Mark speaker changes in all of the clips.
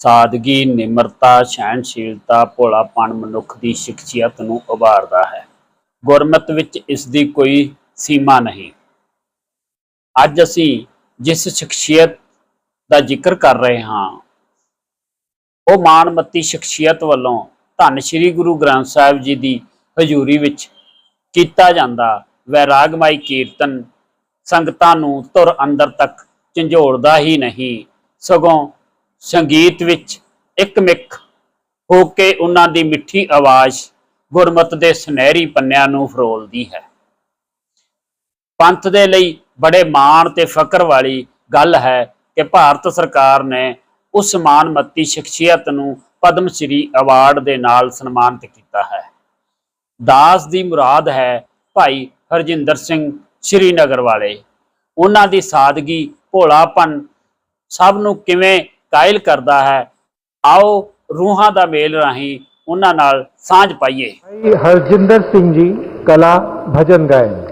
Speaker 1: ਸਾਦਗੀ, ਨਿਮਰਤਾ, ਸਹਿਣਸ਼ੀਲਤਾ, ਭੋਲਾਪਣ ਮਨੁੱਖ ਦੀ ਸ਼ਖਸੀਅਤ ਨੂੰ ਉਭਾਰਦਾ ਹੈ। ਗੁਰਮਤ ਵਿੱਚ ਇਸ ਦੀ ਕੋਈ ਸੀਮਾ ਨਹੀਂ। ਅੱਜ ਅਸੀਂ ਜਿਸ ਸ਼ਖਸੀਅਤ ਦਾ ਜ਼ਿਕਰ ਕਰ ਰਹੇ ਹਾਂ, ਉਹ ਮਾਨਮੱਤੀ ਸ਼ਖਸੀਅਤ ਵੱਲੋਂ ਧੰਨ ਸ਼੍ਰੀ ਗੁਰੂ ਗ੍ਰੰਥ ਸਾਹਿਬ ਜੀ ਦੀ ਹਜ਼ੂਰੀ ਵਿੱਚ ਕੀਤਾ ਜਾਂਦਾ ਵੈਰਾਗਮਾਈ ਕੀਰਤਨ ਸੰਗਤਾਂ ਨੂੰ ਤੁਰ ਅੰਦਰ ਤੱਕ ਝੰਜੋੜਦਾ ਹੀ ਨਹੀਂ, ਸਗੋਂ ਸੰਗੀਤ ਵਿੱਚ ਇੱਕ ਇੱਕਮਿਕ ਹੋ ਕੇ ਉਹਨਾਂ ਦੀ ਮਿੱਠੀ ਆਵਾਜ਼ ਗੁਰਮਤ ਦੇ ਸੁਨਹਿਰੀ ਪੰਨਿਆਂ ਨੂੰ ਫਰੋਲਦੀ ਹੈ। ਪੰਥ ਦੇ ਲਈ ਬੜੇ ਮਾਣ ਤੇ ਫਕਰ ਵਾਲੀ ਗੱਲ ਹੈ ਕਿ ਭਾਰਤ ਸਰਕਾਰ ਨੇ ਉਸ ਮਾਨਮੱਤੀ ਸ਼ਖਸੀਅਤ ਨੂੰ ਪਦਮ ਸ਼੍ਰੀ ਅਵਾਰਡ ਦੇ ਨਾਲ ਸਨਮਾਨਿਤ ਕੀਤਾ ਹੈ। ਦਾਸ ਦੀ ਮੁਰਾਦ ਹੈ ਭਾਈ ਹਰਜਿੰਦਰ ਸਿੰਘ ਸ਼੍ਰੀਨਗਰ ਵਾਲੇ। ਉਹਨਾਂ ਦੀ ਸਾਦਗੀ ਭੋਲਾਪਨ ਸਭ ਨੂੰ ਕਿਵੇਂ ਕਾਇਲ ਕਰਦਾ ਹੈ। ਆਓ ਰੂਹਾਂ ਦਾ ਮੇਲ ਰਾਹੀਂ ਉਹਨਾਂ ਨਾਲ ਸਾਂਝ ਪਾਈਏ।
Speaker 2: ਹਰਜਿੰਦਰ ਸਿੰਘ ਜੀ, ਕਲਾ ਭਜਨ ਗਾਇਨ।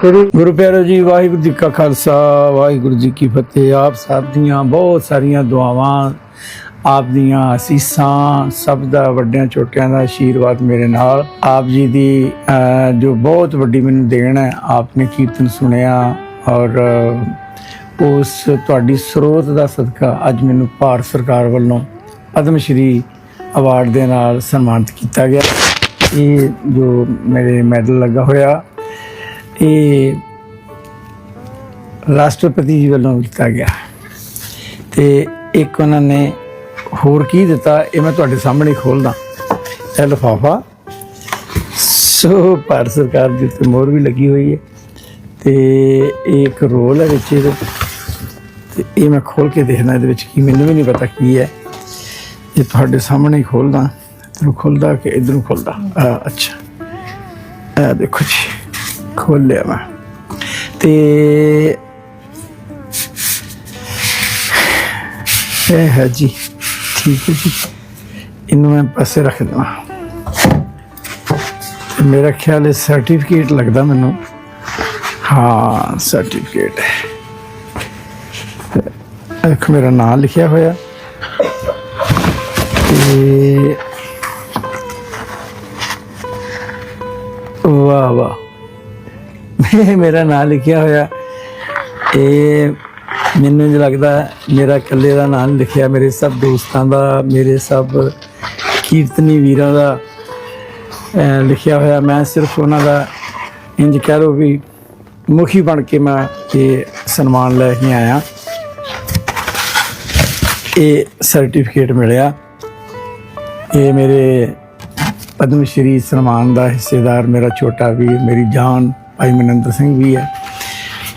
Speaker 2: ਸ੍ਰੀ
Speaker 3: ਗੁਰੂ ਪਿਆਰੋ ਜੀ, ਵਾਹਿਗੁਰੂ ਜੀ ਕਾ ਖਾਲਸਾ, ਵਾਹਿਗੁਰੂ ਜੀ ਕੀ ਫਤਿਹ। ਆਪ ਸਭ ਦੀਆਂ ਬਹੁਤ ਸਾਰੀਆਂ ਦੁਆਵਾਂ, ਆਪ ਦੀਆਂ ਅਸੀਸਾਂ, ਸਭ ਦਾ ਵੱਡਿਆਂ ਛੋਟਿਆਂ ਦਾ ਆਸ਼ੀਰਵਾਦ ਮੇਰੇ ਨਾਲ। ਆਪ ਜੀ ਦੀ ਜੋ ਬਹੁਤ ਵੱਡੀ ਮੈਨੂੰ ਦੇਣ ਹੈ ਆਪ ਨੇ ਕੀਰਤਨ ਸੁਣਿਆ ਔਰ ਉਸ ਤੁਹਾਡੀ ਸਰੋਤ ਦਾ ਸਦਕਾ ਅੱਜ ਮੈਨੂੰ ਭਾਰਤ ਸਰਕਾਰ ਵੱਲੋਂ ਪਦਮ ਸ਼੍ਰੀ ਅਵਾਰਡ ਦੇ ਨਾਲ ਸਨਮਾਨਿਤ ਕੀਤਾ ਗਿਆ। ਇਹ ਜੋ ਮੇਰੇ ਮੈਡਲ ਲੱਗਾ ਹੋਇਆ ਇਹ ਰਾਸ਼ਟਰਪਤੀ ਜੀ ਵੱਲੋਂ ਦਿੱਤਾ ਗਿਆ। ਤੇ ਇੱਕ ਉਹਨਾਂ ਨੇ ਹੋਰ ਕੀ ਦਿੱਤਾ ਇਹ ਮੈਂ ਤੁਹਾਡੇ ਸਾਹਮਣੇ ਖੋਲਦਾ। ਇਹ ਲਿਫਾਫਾ। ਸੋ ਭਾਰਤ ਸਰਕਾਰ ਦੀ ਤੇ ਮੋਹਰ ਵੀ ਲੱਗੀ ਹੋਈ ਹੈ। ਤੇ ਇਹ ਇੱਕ ਰੋਲ ਹੈ ਵਿੱਚ ਇਹਦੇ। ਤੇ ਇਹ ਮੈਂ ਖੋਲ ਕੇ ਦੇਖਣਾ ਇਹਦੇ ਵਿੱਚ ਕੀ ਮੈਨੂੰ ਵੀ ਨਹੀਂ ਪਤਾ ਕੀ ਹੈ। ਇਹ ਤੁਹਾਡੇ ਸਾਹਮਣੇ ਹੀ ਖੋਲਦਾ ਇਧਰੋਂ ਖੁੱਲਦਾ ਕਿ ਇਧਰੋਂ ਖੁੱਲਦਾ? ਆ, ਅੱਛਾ। ਇਹ ਦੇਖੋ ਜੀ। ਖੋਲ ਲਿਆ ਮੈਂ ਤੇ ਇਹ ਹੈ ਜੀ, ਠੀਕ ਹੈ ਜੀ। ਇਹਨੂੰ ਮੈਂ ਪਾਸੇ ਰੱਖ ਦਵਾਂ। ਮੇਰਾ ਖਿਆਲ ਹੈ ਸਰਟੀਫਿਕੇਟ ਲੱਗਦਾ ਮੈਨੂੰ। ਹਾਂ ਸਰਟੀਫਿਕੇਟ ਹੈ। ਇੱਕ ਮੇਰਾ ਨਾਮ ਲਿਖਿਆ ਹੋਇਆ। ਤੇ ਵਾਹ ਵਾਹ। ਇਹ ਮੇਰਾ ਨਾਮ ਲਿਖਿਆ ਹੋਇਆ। ਇਹ ਮੈਨੂੰ ਇੰਝ ਲੱਗਦਾ ਮੇਰਾ ਇਕੱਲੇ ਦਾ ਨਾਮ ਲਿਖਿਆ, ਮੇਰੇ ਸਭ ਦੋਸਤਾਂ ਦਾ, ਮੇਰੇ ਸਭ ਕੀਰਤਨੀ ਵੀਰਾਂ ਦਾ ਲਿਖਿਆ ਹੋਇਆ। ਮੈਂ ਸਿਰਫ ਉਹਨਾਂ ਦਾ ਇੰਜ ਕਹਿ ਲਓ ਵੀ ਮੁਖੀ ਬਣ ਕੇ ਮੈਂ ਇਹ ਸਨਮਾਨ ਲੈ ਕੇ ਆਇਆ। ਇਹ ਸਰਟੀਫਿਕੇਟ ਮਿਲਿਆ। ਇਹ ਮੇਰੇ ਪਦਮ ਸ਼੍ਰੀ ਸਨਮਾਨ ਦਾ ਹਿੱਸੇਦਾਰ, ਮੇਰਾ ਛੋਟਾ ਵੀਰ, ਮੇਰੀ ਜਾਨ ਭਾਈ ਮਨਿੰਦਰ ਸਿੰਘ ਵੀ ਹੈ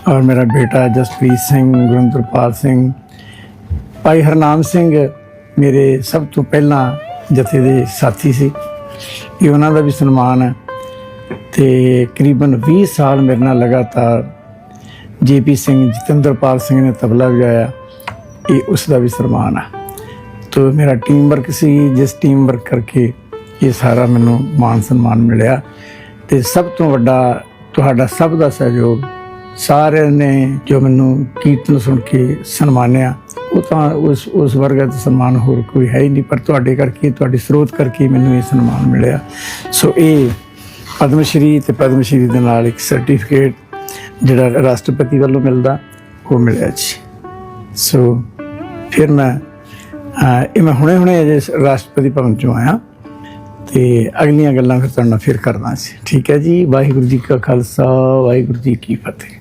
Speaker 3: ਔਰ ਮੇਰਾ ਬੇਟਾ ਜਸਪ੍ਰੀਤ ਸਿੰਘ, ਗੁਰਿੰਦਰਪਾਲ ਸਿੰਘ, ਭਾਈ ਹਰਨਾਮ ਸਿੰਘ ਮੇਰੇ ਸਭ ਤੋਂ ਪਹਿਲਾਂ ਜਥੇ ਦੇ ਸਾਥੀ ਸੀ। ਇਹ ਉਹਨਾਂ ਦਾ ਵੀ ਸਨਮਾਨ ਹੈ ਤੇ ਕਰੀਬਨ 20 ਸਾਲ ਮੇਰੇ ਨਾਲ ਲਗਾਤਾਰ ਜੇਪੀ ਸਿੰਘ, ਜਤਿੰਦਰਪਾਲ ਸਿੰਘ ਨੇ ਤਬਲਾ ਵਜਾਇਆ। ਇਹ ਉਸ ਦਾ ਵੀ ਸਨਮਾਨ ਹੈ। ਤੋ ਮੇਰਾ ਟੀਮ ਵਰਕ ਸੀ, ਜਿਸ ਟੀਮ ਵਰਕ ਕਰਕੇ ਇਹ ਸਾਰਾ ਮੈਨੂੰ ਮਾਨ ਸਨਮਾਨ ਮਿਲਿਆ ਤੇ ਸਭ ਤੋਂ ਵੱਡਾ ਤੁਹਾਡਾ ਸਭ ਦਾ ਸਹਿਯੋਗ ਸਾਰਿਆਂ ਨੇ ਜੋ ਮੈਨੂੰ ਕੀਰਤਨ ਸੁਣ ਕੇ ਸਨਮਾਨਿਆ, ਉਹ ਤਾਂ ਉਸ ਉਸ ਵਰਗਾ ਦਾ ਸਨਮਾਨ ਹੋਰ ਕੋਈ ਹੈ ਹੀ ਨਹੀਂ, ਪਰ ਤੁਹਾਡੇ ਕਰਕੇ, ਤੁਹਾਡੀ ਸਰੋਤ ਕਰਕੇ ਮੈਨੂੰ ਇਹ ਸਨਮਾਨ ਮਿਲਿਆ। ਸੋ ਇਹ ਪਦਮ ਸ਼੍ਰੀ ਤੇ ਪਦਮ ਸ਼੍ਰੀ ਦੇ ਨਾਲ ਇੱਕ ਸਰਟੀਫਿਕੇਟ ਜਿਹੜਾ ਰਾਸ਼ਟਰਪਤੀ ਵੱਲੋਂ ਮਿਲਦਾ, ਉਹ ਮਿਲਿਆ ਜੀ। ਸੋ ਫਿਰ ਮੈਂ ਇਹ ਮੈਂ ਹੁਣੇ ਹੁਣੇ ਅਜੇ ਰਾਸ਼ਟਰਪਤੀ ਭਵਨ ਚੋਂ ਆਇਆ। ਤੇ ਅਗਲੀਆਂ ਗੱਲਾਂ ਫਿਰ ਤੁਹਾਡੇ ਨਾਲ ਫਿਰ ਕਰਨਾ ਸੀ। ਠੀਕ ਹੈ ਜੀ? ਵਾਹਿਗੁਰੂ ਜੀ ਕਾ ਖਾਲਸਾ, ਵਾਹਿਗੁਰੂ ਜੀ ਕੀ ਫਤਿਹ।